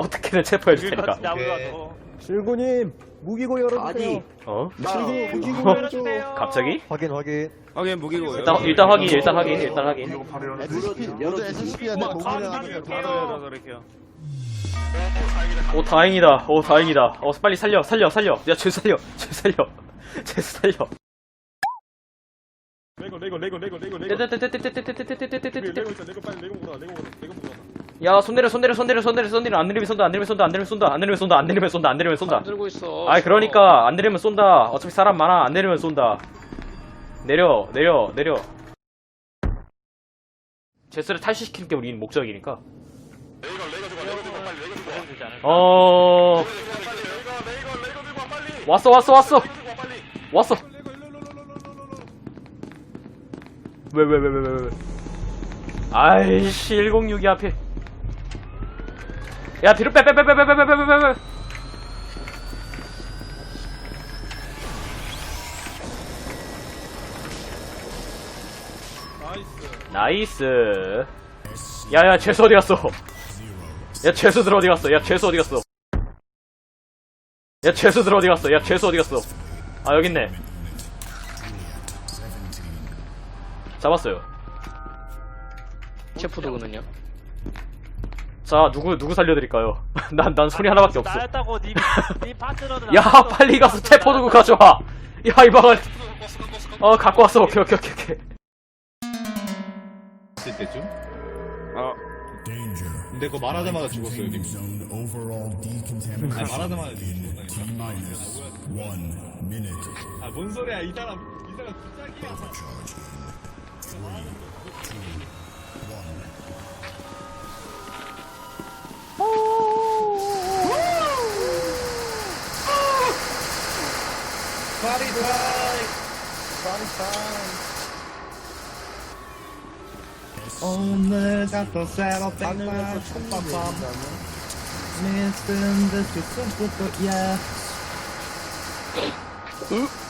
어떻게든 체포해 줄 테니까. 실구님 무기고 열어주세요. 아니. 어? 실구 무기고 어? 열어줘. 갑자기? 확인 확인. 확인 무기고 일단 일단 확인, 일단 확인, 일단 확인. SCP 모두 SCP한테 뭐, 보고를 아, 하는 이렇게요. 바로 열어서 이렇게요 오 다행이다. 오 다행이다. 어 빨리 살려, 살려, 살려. 야, 죄 살려, 죄 살려, 죄 살려. 레고 레고 레고 레고 레고 레고. 레고 있어 레고 빨리 레고 먹어 레고 먹어 레고 먹어. 야, 손 내려, 손 내려, 손 내려, 손 내려, 손 내려. 안 내리면 쏜다, 안 내리면 쏜다, 안 내리면 쏜다, 안 내리면 쏜다, 안 내리면 쏜다, 안 내리면 쏜다. 들고 있어. 아이 그러니까 안 내리면 쏜다. 어차피 사람 많아. 안 내리면 쏜다. 내려, 내려, 내려. 제스를 탈취시키는 게 우리 목적이니까. 어. 왔어, 왔어, 왔어. 왔어. 왜, 왜, 왜, 왜, 왜, 왜. 아이씨, 106이 앞에. 야, 뒤로 빼, 빼, 빼, 빼, 빼, 빼, 빼, 빼, 빼, 빼. 나이스. 야야 죄수 어디 갔어? 야 죄수들 어디 갔어? 야 죄수 어디 갔어? 야 죄수들 어디 갔어? 야 죄수 어디 갔어? 아 여기 있네. 잡았어요. 체포 도구는요? 자 누구 누구 살려드릴까요? 난 난 소리 하나밖에 없어. 나였다고 니, 니 파트너는 야 빨리 가서 체포 도구 가져와. 야 이방을. 어 갖고 왔어. 오케이 오케이 오케이 오케이. 있을 때쯤? 어 근데 그거 말하자마자 죽었어요, 님. Zone overall 아니, decontamination 말하자마자 죽었어. T minus one minute. 아, 뭔 소리야, 이 사람. 이 사람 부작이야. 파리 타임. 파리 타임. 오늘 사또 새로 백만 빰빰. 미스터 듯이 숨부터 야. 으?